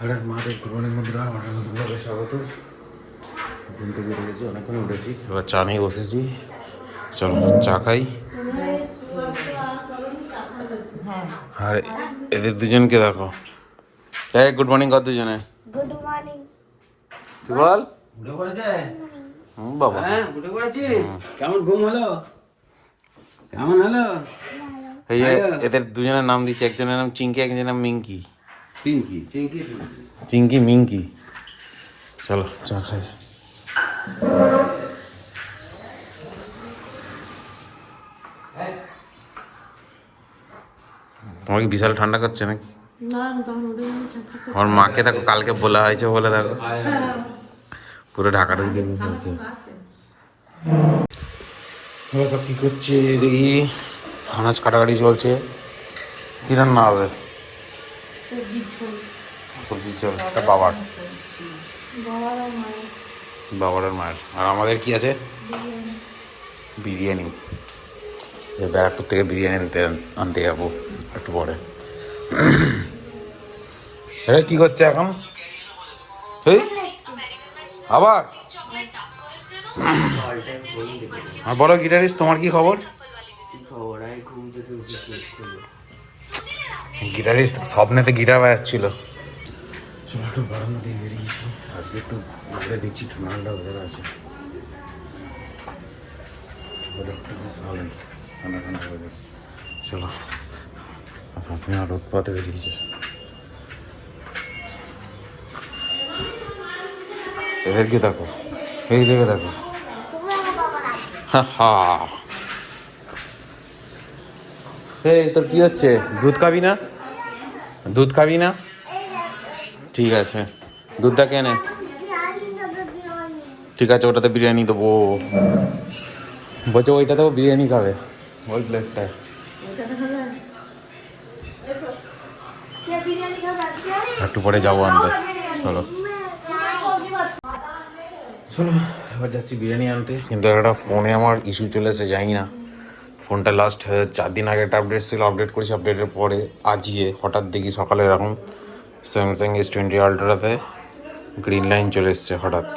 Hello মাদের আমার স্বাগত। ঘুম থেকে উঠে গেছি অনেকক্ষণ উঠেছি। এবার চা নিয়ে বসেছি। চলো চা খাই। আর এদের দুজনকে দেখো। এই গুড মর্নিং কর দুজনে। গুড মর্নিং কি বল? উঠে পড়েছে? হুম বাবা। হ্যাঁ উঠে পড়েছিস? কেমন ঘুম হলো? কেমন হলো? এই এদের দুজনের নাম দিচ্ছি একজনের নাম চিঙ্কি একজনের নাম মিঙ্কি। পিঙ্কি চিঙ্কি চিঙ্কি মিঙ্কি চলো। চা খাই। তোমার কি বিশাল ঠান্ডা করছে নাকি? আমার মাকে দেখো কালকে বলা হয়েছে বলে দেখো। পুরো ঢাকা ঢুকে দিয়ে বসে সব কি করছে দেখি আনাজ কাটাকাটি চলছে। কি রান্না হবে? সবজি চলছে এটা বাবার বাবার। আর মায়ের। আর আমাদের কি আছে? বিরিয়ানি। ব্যারাকপুর থেকে বিরিয়ানি আনতে আনতে যাব একটু পরে। এটা কি করছে এখন? আবার? আর বলো গিটারিস্ট তোমার কি খবর? গিটারিস্ট স্বপ্নেতে গিটার বাজাচ্ছিল। চলো একটু বারান্দা দিয়ে বেরিয়েছি আজকে একটু ঘুরে দেখছি, ঠান্ডা ওদের আছে। ঠান্ডা ঠান্ডা ওদের চলো শাশুড়ি আর রোদ পাতে বেরিয়েছে এদেরকে দেখো, এই দেখে দেখো। হা হা। এই, তোর কি হচ্ছে? দুধ খাবি না? দুধ খাবি না? ঠিক আছে। দুধটা কেনে ঠিক আছে ওটাতে বিরিয়ানি দেবো। বলছে ওইটাতেও বিরিয়ানি খাবে। ওই প্লেটটায় একটু পরে যাব আনতে। চলো। চলো এবার যাচ্ছি বিরিয়ানি আনতে। কিন্তু একটা ফোনে আমার ইস্যু চলে এসে যাই না। ফোনটা লাস্ট চার দিন আগে একটা আপডেট ছিল আপডেট করেছি আপডেটের পরে আজিয়ে হঠাৎ দেখি সকালে এরকম স্যামসাং এস টোয়েন্টি আলট্রাতে গ্রিন লাইন চলে এসছে হঠাৎ।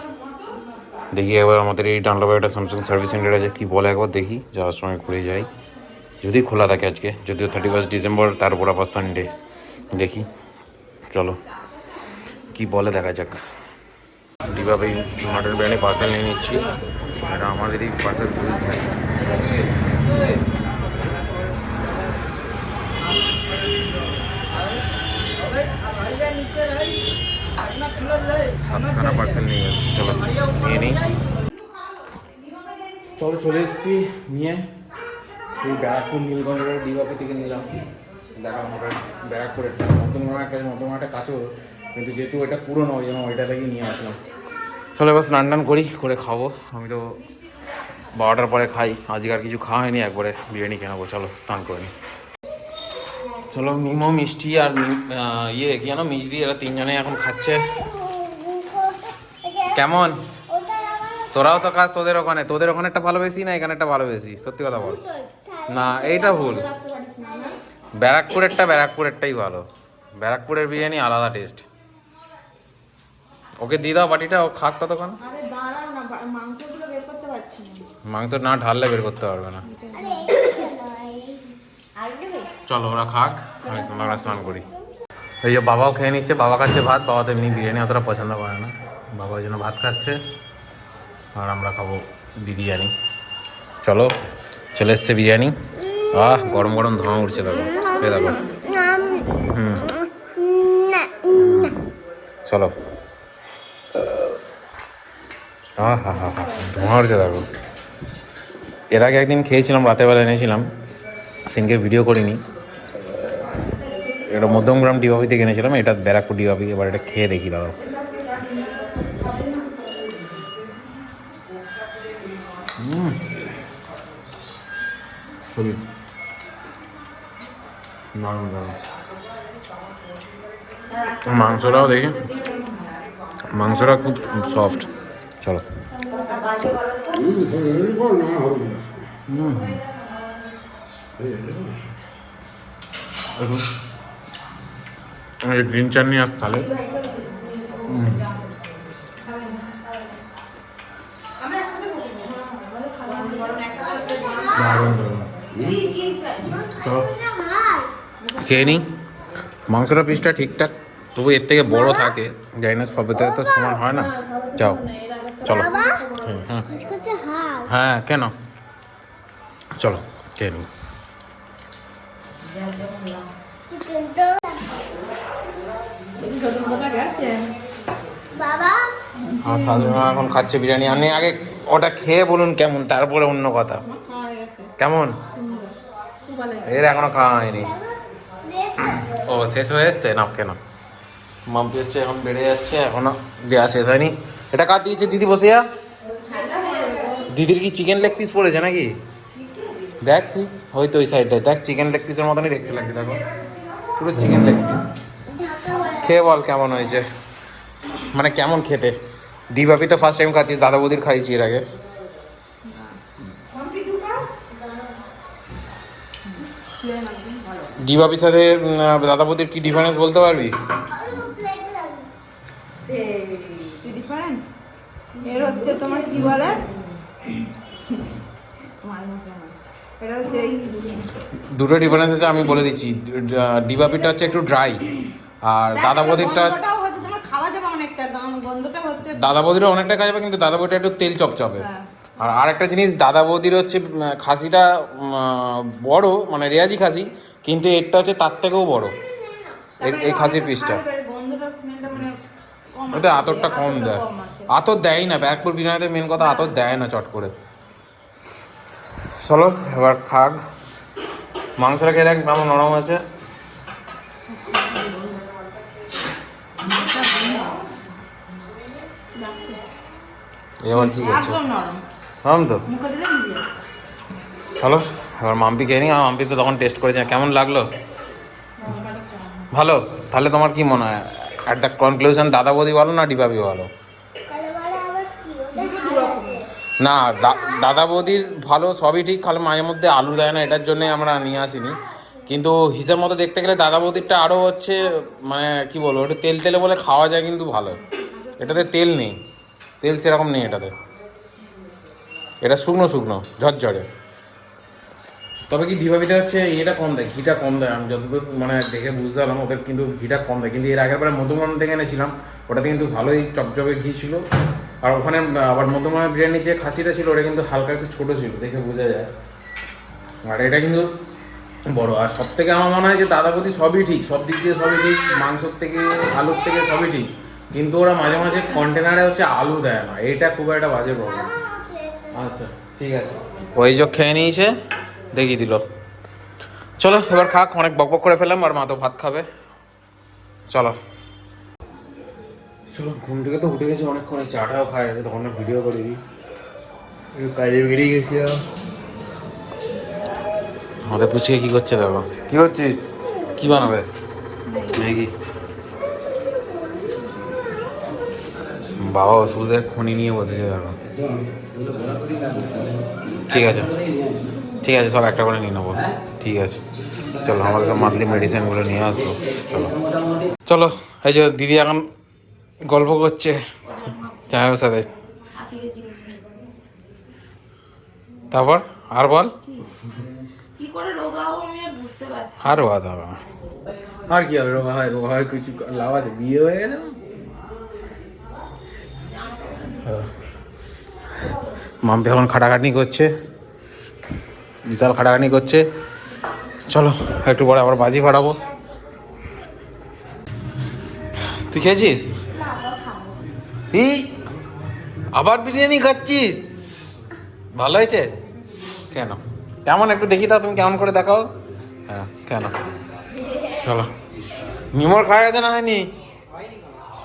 দেখি এবার আমাদের এই ডানলবে একটা স্যামসাং সার্ভিস সেন্টার আছে, কী বলে একবার দেখি, যাওয়ার সময় ঘুরে যাই। যদি খোলা থাকে আজকে, যদিও থার্টি ফার্স্ট ডিসেম্বর তারপর আবার সানডে দেখি, চলো, কি বলে দেখা যাক। ডিবাবে মাটন বিরিয়ানি পার্সেল নিয়ে নিচ্ছি। এটা আমাদেরই পার্সেল সাতখানা চলো চলো এসেছি, নিয়ে সেই ব্যারাকপুর নীলগঞ্জের ডিবাপি থেকে নিলাম। দেখা আমরা ব্যারাকপুরের মধ্যমা একটা মধ্যমা একটা কাছেও কিন্তু যেহেতু এটা পুরনো, ওই জন্য ওইটা থেকেই নিয়ে আসলাম। চলো এবার স্নান টান করি, করে খাব। আমি তো বারোটার পরে খাই। আজকে আর কিছু খাওয়া হয়নি একবারে বিরিয়ানি কেনাবো চলো স্নান করে নিই। চলো মিমো মিষ্টি আর ইয়ে কি জানো মিষ্টি এরা তিনজনে এখন খাচ্ছে। কেমন? তোরাও তো কাজ তোদের ওখানে। তোদের ওখানে একটা ভালো বেশি না এখানে একটা ভালো বেশি সত্যি কথা বল। না এইটা ভুল। ব্যারাকপুরেরটা ব্যারাকপুরেরটাই ভালো। ব্যারাকপুরের বিরিয়ানি আলাদা টেস্ট ওকে দিয়ে দাও বাটিটা ও খাক ততক্ষণ মাংসগুলো বের করতে পারছি না। মাংস না ঢাললে বের করতে পারবে না। চলো, ওরা খাক, আমি আমরা স্নান করি। এই যে বাবাও খেয়ে নিচ্ছে, বাবা খাচ্ছে ভাত, বাবা তো এমনি বিরিয়ানি অতটা পছন্দ করে না। বাবা ওই জন্য ভাত খাচ্ছে, আর আমরা খাব বিরিয়ানি। চলো, চলে এসছে বিরিয়ানি। আহ, গরম গরম ধোঁয়া উঠছে দেখো, এই দেখো। হুম। চলো। হা হা হা হা, ধোঁয়া উঠছে দেখো। এর আগে একদিন খেয়েছিলাম রাতের বেলা এনেছিলাম। সেদিনকে ভিডিও করিনি। এটা মধ্যমগ্রাম থেকে এনেছিলাম এটা ব্যারাকপুর ডিবাবি এবার এটা খেয়ে দেখি দাদা। খুবই দারুণ দারুণ। মাংসটাও দেখি। মাংসটা খুব সফট চলো। গ্রিন চাটনি আর দারুণ খেয়ে নিই মাংসটা পিসটা ঠিকঠাক তবু এর থেকে বড় থাকে জানি না সবে থেকে তো সমান হয় না যাও চলো হুম, হুম। হ্যাঁ কেন? চলো খেয়ে নিই। আমার শাশুড়ি এখন খাচ্ছে বিরিয়ানি। আপনি আগে ওটা খেয়ে বলুন কেমন তারপরে অন্য কথা। কেমন? এর এখনও খাওয়া হয়নি। ও শেষ হয়ে এসছে? না কেন? মাম্পি হচ্ছে এখন বেড়ে যাচ্ছে এখনও দেওয়া শেষ হয়নি। এটা কার দিয়েছে দিদি বসিয়া? দিদির কি চিকেন লেগ পিস পড়েছে নাকি? দেখ তুই, হয়তো ওই সাইডটায় দেখ চিকেন লেগ পিসের মতনই দেখতে লাগছে, দেখো। পুরো চিকেন লেগ পিস খেয়ে বল কেমন হয়েছে? মানে কেমন খেতে? দিবাপি তো ফার্স্ট টাইম খাচ্ছিস, দাদা বৌদির খাইছি এর আগে। দিবাপির সাথে দাদা বৌদির কি ডিফারেন্স বলতে পারবি? এর হচ্ছে তোমার কি বলে? দুটো ডিফারেন্স আছে আমি বলে দিচ্ছি। ডিবাপিটা হচ্ছে একটু ড্রাই আর দাদা বৌদিরটা দাদা বৌদিরও অনেকটা কাজ হবে কিন্তু দাদা বৌদিটা একটু তেল চপচপে। হ্যাঁ। আর আরেকটা জিনিস দাদা বৌদির হচ্ছে খাসিটা বড় মানে রেয়াজি খাসি কিন্তু এরটা হচ্ছে তার থেকেও বড়। এই- এই খাসির পিসটা। মানে ওটা আতরটা কম দেয়। আতর দেয় না ব্যারাকপুর বিরিয়ানিতে মেন কথা আতর দেয় না চট করে। চলো এবার খাগ। মাংসটা খেয়ে দেখ কেমন নরম আছে। এবার কি করছ? নরম। তো? চলো এবার মাম্পি খেয়ে নি মাম্পি তো তখন টেস্ট করেছে কেমন লাগল? ভালো তাহলে তোমার কি মনে হয়? অ্যাট দ্য কনক্লুশন দাদা বৌদি ভালো না ডিবাবি ভালো? না দাদা বৌদির ভালো সবই ঠিক, খালি মাঝে মধ্যে আলু দেয় না, এটার জন্যে আমরা নিয়ে আসিনি। কিন্তু হিসেব মতো দেখতে গেলে দাদা বৌদিরটা আরও হচ্ছে মানে কি বলব ওটা তেল তেলে বলে খাওয়া যায় কিন্তু ভালো। এটাতে তেল নেই, তেল সেরকম নেই এটাতে। এটা শুকনো শুকনো, ঝরঝরে। তবে কি দিবাবিতে হচ্ছে এটা কম দেয়, ঘিটা কম দেয়, আমি যতদূর মানে দেখে বুঝতে পারলাম, ওদের কিন্তু ঘিটা কম দেয়। কিন্তু এর আগের বারে মধুমন থেকে এনেছিলাম, ওটাতে কিন্তু ভালোই চপচপে ঘি ছিল। আর ওখানে আবার মধুমনের বিরিয়ানির যে খাসিটা ছিল, ওটা কিন্তু হালকা একটু ছোটো ছিল, দেখে বোঝা যায়। আর এটা কিন্তু বড়, আর সব থেকে আমার মনে হয় যে দাদাপতি সবই ঠিক, সব দিক দিয়ে সবই ঠিক, মাংসর থেকে, আলুর থেকে সবই ঠিক, কিন্তু ওরা মাঝে মাঝে কন্টেনারে হচ্ছে আলু দেয় না, এটা খুব একটা বাজে প্রবলেম আচ্ছা ঠিক আছে। ওই যে খেয়ে নিয়েছে, দেখিয়ে দিল। চলো, এবার খাক, অনেক বক বক করে ফেলাম আর মা তো ভাত খাবে। চলো। চলো ঘুম থেকে তো উঠে গেছে অনেকক্ষণ এই চাটাও খায় গেছে তখন ভিডিও করে দিই। কাজে বেরিয়ে গেছিলাম। আমাদের পুছিয়ে কি করছে দেখো? কি করছিস? কি বানাবে? ম্যাগি। বাবা ওষুধের খনি নিয়ে বসেছে দেখো। ঠিক আছে। ঠিক আছে সব একটা করে নিয়ে নেব। ঠিক আছে। চলো আমাদের সব মান্থলি মেডিসিনগুলো নিয়ে আসব। চলো। চলো এই যে দিদি এখন গল্প করছে। জামাইয়ের সাথে তারপর আর বল। কি রোগা হব আর বুঝতে বাদ হবে। আর কি হবে রোগা হয় রোগা হয় কিছু লাভ আছে? বিয়ে হয়ে? হ্যাঁ। মাম্পি এখন খাটাখাটনি করছে। বিশাল খাটাখাটনি করছে। চলো একটু পরে আবার বাজি ফাটাবো। তুই খেয়েছিস? আবার বিরিয়ানি খাচ্ছিস? ভালো হয়েছে? কেন? কেমন একটু দেখি তা তুমি কেমন করে দেখাও। হ্যাঁ কেন? চলো। মিমোর খাওয়া গেছে না হয়নি?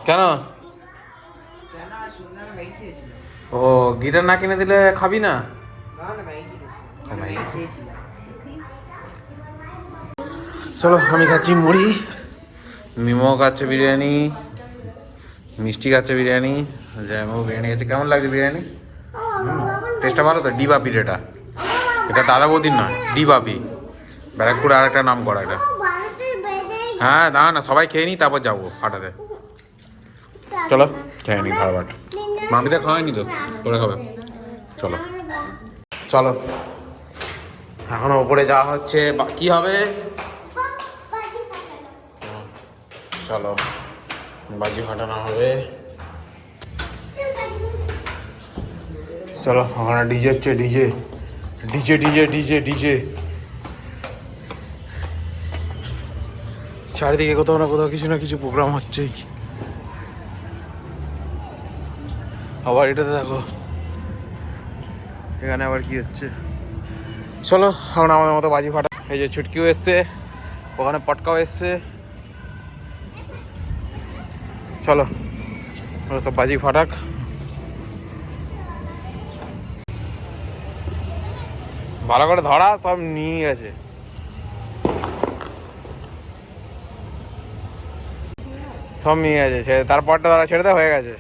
কেন? ও, গিটার না কিনে দিলে খাবি না? চলো, আমি খাচ্ছি মুড়ি। মিমো খাচ্ছে বিরিয়ানি। মিষ্টি খাচ্ছে বিরিয়ানি। জ্যামো বিরিয়ানি খাচ্ছে কেমন লাগছে বিরিয়ানি? টেস্টটা ভালো তো? ডিবাপির এটা। এটা দাদা বৌদির নয়, ডিবাপি। ব্যারাকপুরে আর একটা নাম করা এটা। হ্যাঁ দাঁড়া না, সবাই খেয়ে নিই, তারপর যাব হাটাতে চলো, খেয়ে নি খাবার মামিটা খাওয়াইনি তো? করে খাবে। চলো। চলো। এখন ওপরে যাওয়া হচ্ছে কি হবে? চলো। বাজি ফাটানো হবে। চলো, ওখানে ডিজে হচ্ছে, DJ. DJ DJ DJ DJ. চারিদিকে কোথাও না কোথাও কিছু না কিছু প্রোগ্রাম হচ্ছেই। আবার এটাতে দেখো। এখানে আবার কি হচ্ছে? চলো আমরা আমাদের মতো বাজি ফাটা এই যে ছুটকিও এসছে, ওখানে পটকাও এসছে। চলো, ওরা সব বাজি ফাটাক। ভালো করে ধরা, সব নিয়ে গেছে। সব নিয়ে গেছে, সে তারপরটা ধরা ছেড়ে দেওয়া হয়ে গেছে।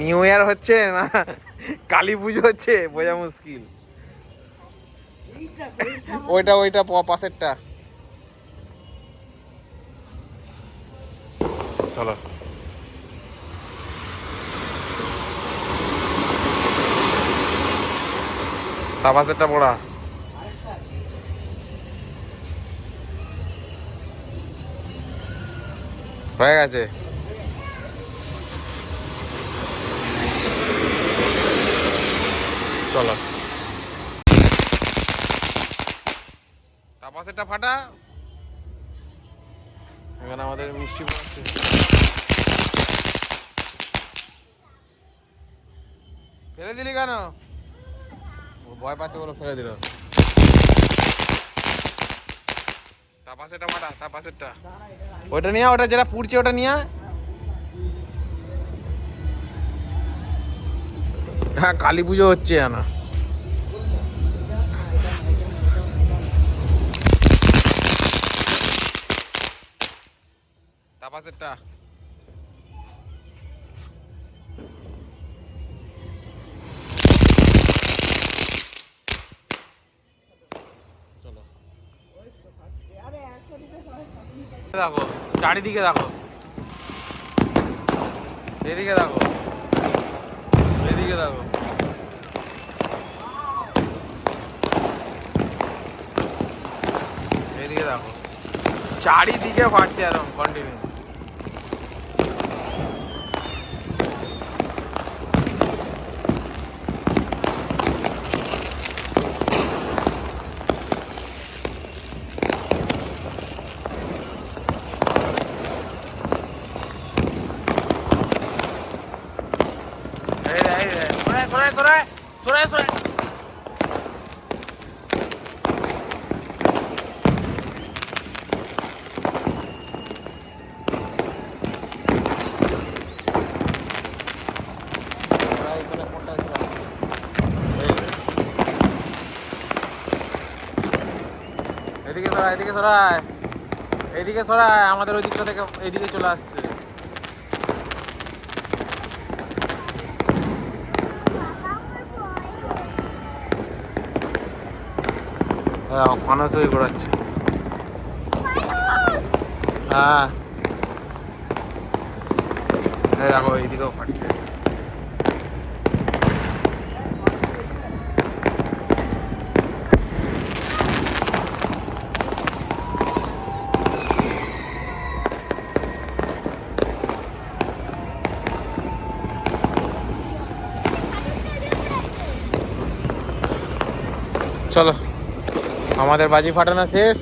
নিউ ইয়ার হচ্ছে না, কালী পুজো হচ্ছে, বোঝা মুশকিল। ওইটা ওইটা পাশেরটা। চলো। তা পাশেরটা পড়া। হয়ে গেছে। চলো। তাপাসেরটা ফাটা। এখানে আমাদের মিষ্টি পড়াচ্ছে ফেলে দিলি কেন? ভয় পাচ্ছে বলে ফেলে দিল। তাপাসেরটা ফাটা তাপাসেরটা ওটা নিয়ে ওটা যেটা পুড়ছে ওটা নিয়ে হ্যাঁ কালী পুজো হচ্ছে না তাপাসেরটা দেখো চারিদিকে দেখো। এদিকে দেখো। এদিকে দেখো। এদিকে দেখো। চারিদিকে ফাটছে একদম কন্টিনিউ সরায় এদিকে সরায় আমাদের ওই দিকটা থেকে এদিকে চলে আসছে। হ্যাঁ ফানাস হয়ে ঘোরাচ্ছে। হ্যাঁ। এই দেখো এইদিকেও ফাটছে। চলো। আমাদের বাজি ফাটানো শেষ।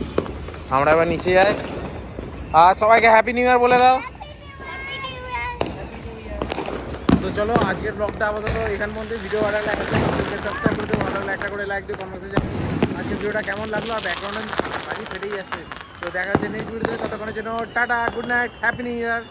আমরা এবার নিচে যাই। আর সবাইকে হ্যাপি নিউ ইয়ার বলে দাও। তো চলো, আজকের ব্লগটা আপাতত এখান মধ্যে ভিডিও ভালো সাবস্ক্রাইব করে দিও ভালো একটা করে লাইক দিও কনভার্সেশন আজকের ভিডিওটা কেমন লাগল? আর ব্যাকগ্রাউন্ডে বাজি ফেটেই যাচ্ছে। তো দেখা হচ্ছে নেক্সট ভিডিওতে ততক্ষণের জন্য tata good night happy new year